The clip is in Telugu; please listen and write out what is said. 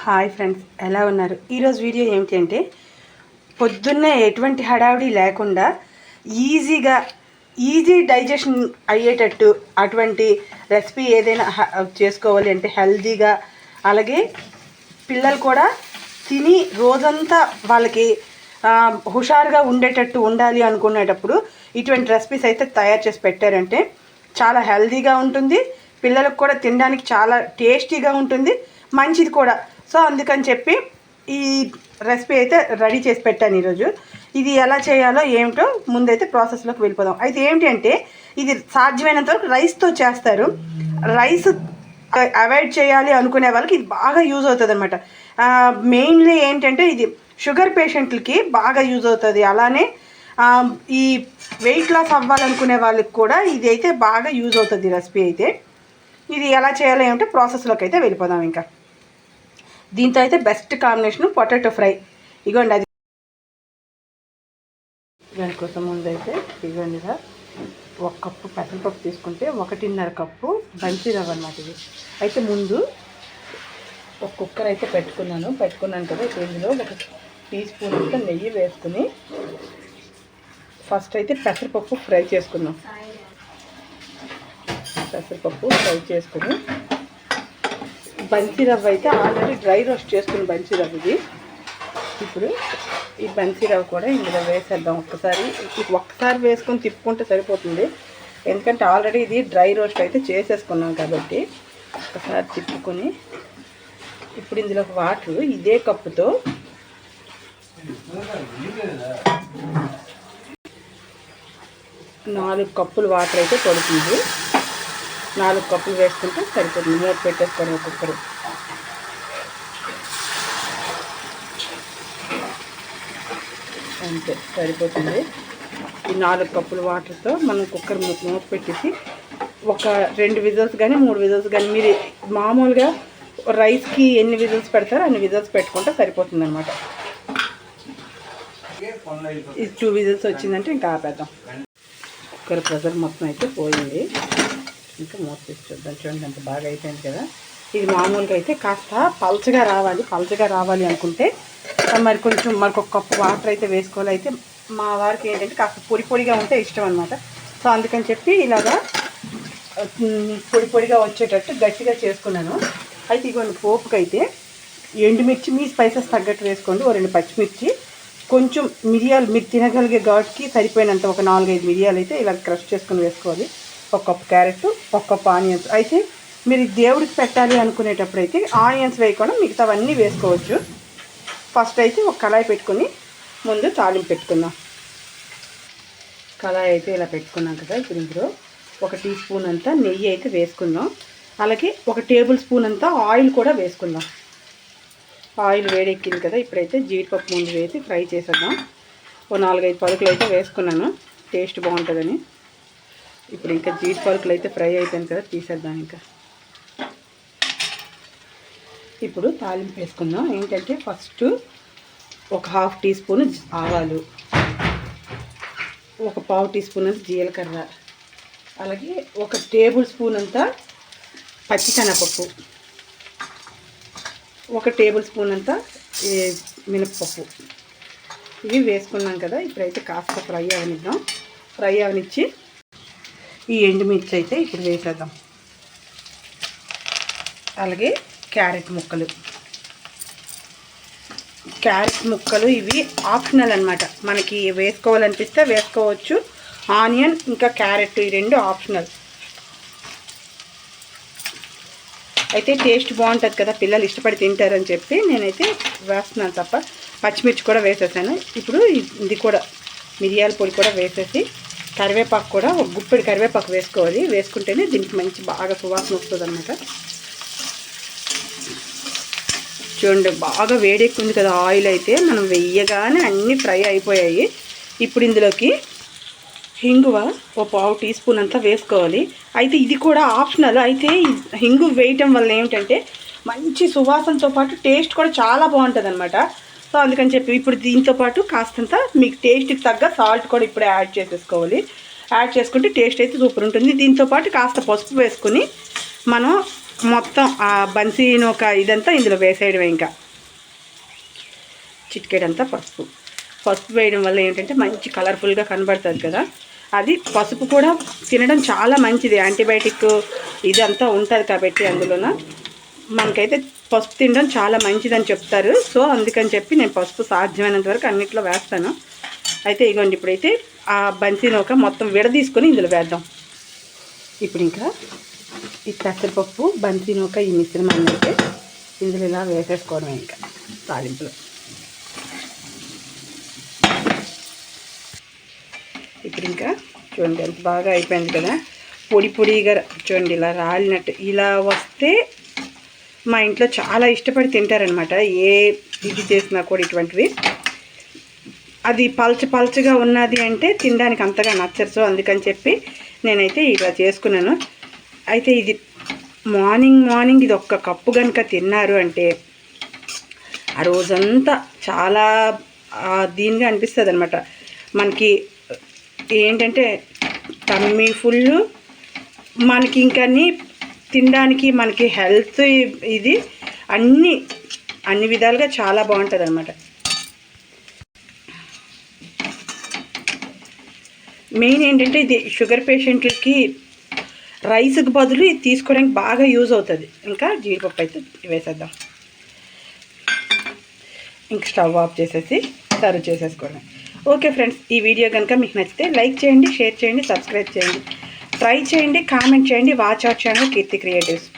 హాయ్ ఫ్రెండ్స్ ఎలా ఉన్నారు? ఈరోజు వీడియో ఏమిటి అంటే పొద్దున్నే ఎటువంటి హడావిడి లేకుండా ఈజీగా ఈజీ డైజెషన్ అయ్యేటట్టు అటువంటి రెసిపీ ఏదైనా హ- చేసుకోవాలి అంటే హెల్తీగా అలాగే పిల్లలు కూడా తిని రోజంతా వాళ్ళకి హుషారుగా ఉండేటట్టు ఉండాలి అనుకునేటప్పుడు ఇటువంటి రెసిపీస్ అయితే తయారు చేసి పెట్టారంటే చాలా హెల్దీగా ఉంటుంది పిల్లలకు కూడా తినడానికి చాలా టేస్టీగా ఉంటుంది మంచిది కూడా. సో అందుకని చెప్పి ఈ రెసిపీ అయితే రెడీ చేసి పెట్టాను ఈరోజు. ఇది ఎలా చేయాలో ఏమిటో ముందైతే ప్రాసెస్లోకి వెళ్ళిపోదాం. అయితే ఏంటి అంటే ఇది సాధ్యమైనంత వరకు రైస్తో చేస్తారు. రైస్ అవాయిడ్ చేయాలి అనుకునే వాళ్ళకి ఇది బాగా యూజ్ అవుతుంది అనమాట మెయిన్లీ ఏంటంటే ఇది షుగర్ పేషెంట్లకి బాగా యూజ్ అవుతుంది. అలానే ఈ వెయిట్ లాస్ అవ్వాలనుకునే వాళ్ళకి కూడా ఇది అయితే బాగా యూజ్ అవుతుంది రెసిపీ అయితే. ఇది ఎలా చేయాలి ఏమంటే ప్రాసెస్లోకి అయితే వెళ్ళిపోదాం ఇంకా. దీంతో అయితే బెస్ట్ కాంబినేషన్ పొటాటో ఫ్రై ఇగోండి అది. దానికోసం ముందైతే ఇగోండి ఇలా ఒక కప్పు పెసరపప్పు తీసుకుంటే ఒకటిన్నర కప్పు బంచి రవ్వ అనమాట ఇది. అయితే ముందు ఒక కుక్కర్ అయితే పెట్టుకున్నాను. పెట్టుకున్నాను కదా ఇప్పుడు ఇందులో ఒక టీ స్పూన్ అంతా నెయ్యి వేసుకుని ఫస్ట్ అయితే పెసరపప్పు ఫ్రై చేసుకున్నాం పెసరపప్పు ఫ్రై చేసుకుని బన్సీ రవ్వ అయితే ఆల్రెడీ డ్రై రోస్ట్ చేసుకుని బన్సీ రవ్వ ఇది. ఇప్పుడు ఈ బన్సీ రవ్వ కూడా ఇందులో వేసేద్దాం ఒక్కసారి. ఒక్కసారి వేసుకొని తిప్పుకుంటే సరిపోతుంది. ఎందుకంటే ఆల్రెడీ ఇది డ్రై రోస్ట్ అయితే చేసేసుకున్నాం కాబట్టి ఒకసారి తిప్పుకొని ఇప్పుడు ఇందులో వాటర్ ఇదే కప్పుతో నాలుగు కప్పులు వాటర్ అయితే పడుతుంది. నాలుగు కప్పులు వేసుకుంటే సరిపోతుంది. మూడు పెట్టేసుకోవడం ఒక్కొక్కరు. అంతే సరిపోతుంది. ఈ నాలుగు కప్పుల వాటర్తో మనం కుక్కర్ మూత పెట్టేసి ఒక రెండు విజిల్స్ కానీ మూడు విజిల్స్ కానీ మీరు మామూలుగా రైస్కి ఎన్ని విజిల్స్ పెడతారో అన్ని విజిల్స్ పెట్టుకుంటే సరిపోతుంది అనమాట ఇది టూ విజిల్స్ వచ్చిందంటే ఇంకా ఆపేద్దాం. కుక్కర్ ప్రెజర్ మొత్తం అయితే పోయింది. ఇంకా మూత తీసి చూద్దాం చూడండి ఎంత బాగా అయిపోయింది కదా. ఇది మామూలుగా అయితే కాస్త పల్చగా రావాలి. పల్చగా రావాలి అనుకుంటే మరి కొంచెం మనకు ఒక కప్పు వాటర్ అయితే వేసుకోవాలి. అయితే మా వారికి ఏంటంటే కాస్త పొడి పొడిగా ఉంటే ఇష్టం అనమాట సో అందుకని చెప్పి ఇలాగా పొడి పొడిగా వచ్చేటట్టు గట్టిగా చేసుకున్నాను. అయితే ఇగోండి పోపుకైతే అయితే ఎండుమిర్చి మీ స్పైసెస్ తగ్గట్టు వేసుకోండి. ఓ రెండు పచ్చిమిర్చి కొంచెం మిరియాలు మీరు తినగలిగే ఘాట్కి సరిపోయినంత ఒక నాలుగైదు మిరియాలు అయితే ఇలా క్రష్ చేసుకుని వేసుకోవాలి. ఒక కప్పు క్యారెట్ ఒక కప్పు ఆనియన్స్. అయితే మీరు దేవుడికి పెట్టాలి అనుకునేటప్పుడు అయితే ఆనియన్స్ వేయకుండా మిగతావన్నీ వేసుకోవచ్చు. ఫస్ట్ అయితే ఒక కళాయి పెట్టుకుని ముందు తాలింపు పెట్టుకుందాం. కళాయి అయితే ఇలా పెట్టుకున్నాం కదా ఇప్పుడు ఇందులో ఒక టీ స్పూన్ అంతా నెయ్యి అయితే వేసుకుందాం. అలాగే ఒక టేబుల్ స్పూన్ అంతా ఆయిల్ కూడా వేసుకుందాం. ఆయిల్ వేడెక్కింది కదా ఇప్పుడైతే జీడిపప్పు ముందు వేసి ఫ్రై చేసేద్దాం. ఓ నాలుగైదు పలుకులు అయితే వేసుకున్నాను. టేస్ట్ బాగుంటుందని. ఇప్పుడు ఇంకా జీడి పలుకులు అయితే ఫ్రై అయిపోయింది కదా తీసేద్దాం ఇంకా. ఇప్పుడు తాలింపు వేసుకుందాం. ఏంటంటే ఫస్ట్ ఒక హాఫ్ టీ స్పూన్ ఆవాలు ఒక పావు టీ స్పూన్ అంత జీలకర్ర అలాగే ఒక టేబుల్ స్పూన్ అంతా పచ్చిశనగపప్పు ఒక టేబుల్ స్పూన్ అంతా మినపప్పు మినప్పప్పు. ఇవి వేసుకున్నాం కదా ఇప్పుడైతే కాస్త ఫ్రై అవనిద్దాం. ఫ్రై అవనిచ్చి ఈ ఎండుమిర్చి అయితే ఇప్పుడు వేసేద్దాం. అలాగే క్యారెట్ ముక్కలు. క్యారెట్ ముక్కలు ఇవి ఆప్షనల్ అనమాట మనకి వేసుకోవాలనిపిస్తే వేసుకోవచ్చు. ఆనియన్ ఇంకా క్యారెట్ ఈ రెండు ఆప్షనల్. అయితే టేస్ట్ బాగుంటుంది కదా పిల్లలు ఇష్టపడి తింటారని చెప్పి నేనైతే వేస్తున్నాను తప్ప పచ్చిమిర్చి కూడా వేసేసాను. ఇప్పుడు ఇది కూడా మిరియాల పొడి కూడా వేసేసి కరివేపాకు కూడా ఒక గుప్పెడు కరివేపాకు వేసుకోవాలి. వేసుకుంటేనే దీనికి మంచి బాగా సువాసన వస్తుంది అనమాట చూడండి బాగా వేడెక్కింది కదా ఆయిల్ అయితే. మనం వెయ్యగానే అన్నీ ఫ్రై అయిపోయాయి. ఇప్పుడు ఇందులోకి హింగువ ఓ పావు టీ స్పూన్ అంతా వేసుకోవాలి. అయితే ఇది కూడా ఆప్షనల్. అయితే హింగు వేయటం వల్ల ఏమిటంటే మంచి సువాసనతో పాటు టేస్ట్ కూడా చాలా బాగుంటుంది అనమాట సో అందుకని చెప్పి ఇప్పుడు దీంతో పాటు కాస్తంత మీకు టేస్ట్కి తగ్గ సాల్ట్ కూడా ఇప్పుడే యాడ్ చేసేసుకోవాలి. యాడ్ చేసుకుంటే టేస్ట్ అయితే సూపర్ ఉంటుంది. దీంతో పాటు కాస్త పసుపు వేసుకుని మనం మొత్తం ఆ బన్సీ ఒక ఇదంతా ఇందులో వేసేయడమే ఇంకా. చిటికెడంతా పసుపు. పసుపు వేయడం వల్ల ఏంటంటే మంచి కలర్ఫుల్గా కనబడుతుంది కదా. అది పసుపు కూడా తినడం చాలా మంచిది. యాంటీబయాటిక్ ఇదంతా ఉంటుంది కాబట్టి అందులోన. మనకైతే పసుపు తినడం చాలా మంచిదని చెప్తారు. సో అందుకని చెప్పి నేను పసుపు సాధ్యమైనంత వరకు అన్నిట్లో వేస్తాను. అయితే ఇగోండి ఇప్పుడైతే ఆ బంతినోక నూక మొత్తం విడదీసుకొని ఇందులో వేద్దాం. ఇప్పుడు ఇంకా ఈ పెసరపప్పు బంతి నూక ఈ మిశ్రమం అయితే ఇందులో ఇలా వేసేసుకోవడమే ఇంకా తాలింపులో. ఇప్పుడు ఇంకా చూడండి ఎంత బాగా అయిపోయింది కదా. పొడి పొడిగా చూడండి ఇలా రాలినట్టు ఇలా వస్తే మా ఇంట్లో చాలా ఇష్టపడి తింటారనమాట ఏ ఇది చేసినా కూడా ఇటువంటివి. అది పల్చ పల్చగా ఉన్నది అంటే తినడానికి అంతగా నచ్చరు సో అందుకని చెప్పి నేనైతే ఇలా చేసుకున్నాను. అయితే ఇది మార్నింగ్ మార్నింగ్ ఇది ఒక్క కప్పు కనుక తిన్నారు అంటే ఆ రోజంతా చాలా దీనిగా అనిపిస్తుంది అనమాట మనకి ఏంటంటే తమ్మి ఫుల్ మనకి ఇంకని తినడానికి మనకి హెల్త్ ఇది అన్ని అన్ని విధాలుగా చాలా బాగుంటుంది అనమాట మెయిన్ ఏంటంటే ఇది షుగర్ పేషెంట్లకి రైస్కి బదులు ఇది తీసుకోవడానికి బాగా యూజ్ అవుతుంది. ఇంకా జీడిపప్పు అయితే వేసేద్దాం. ఇంక స్టవ్ ఆఫ్ చేసేసి సర్వ్ చేసేసుకోవడం ఓకే ఫ్రెండ్స్ ఈ వీడియో కనుక మీకు నచ్చితే లైక్ చేయండి షేర్ చేయండి సబ్స్క్రైబ్ చేయండి. ట్రై చేయండి కామెంట్ చేయండి. Watch our channel Keerthi creatives.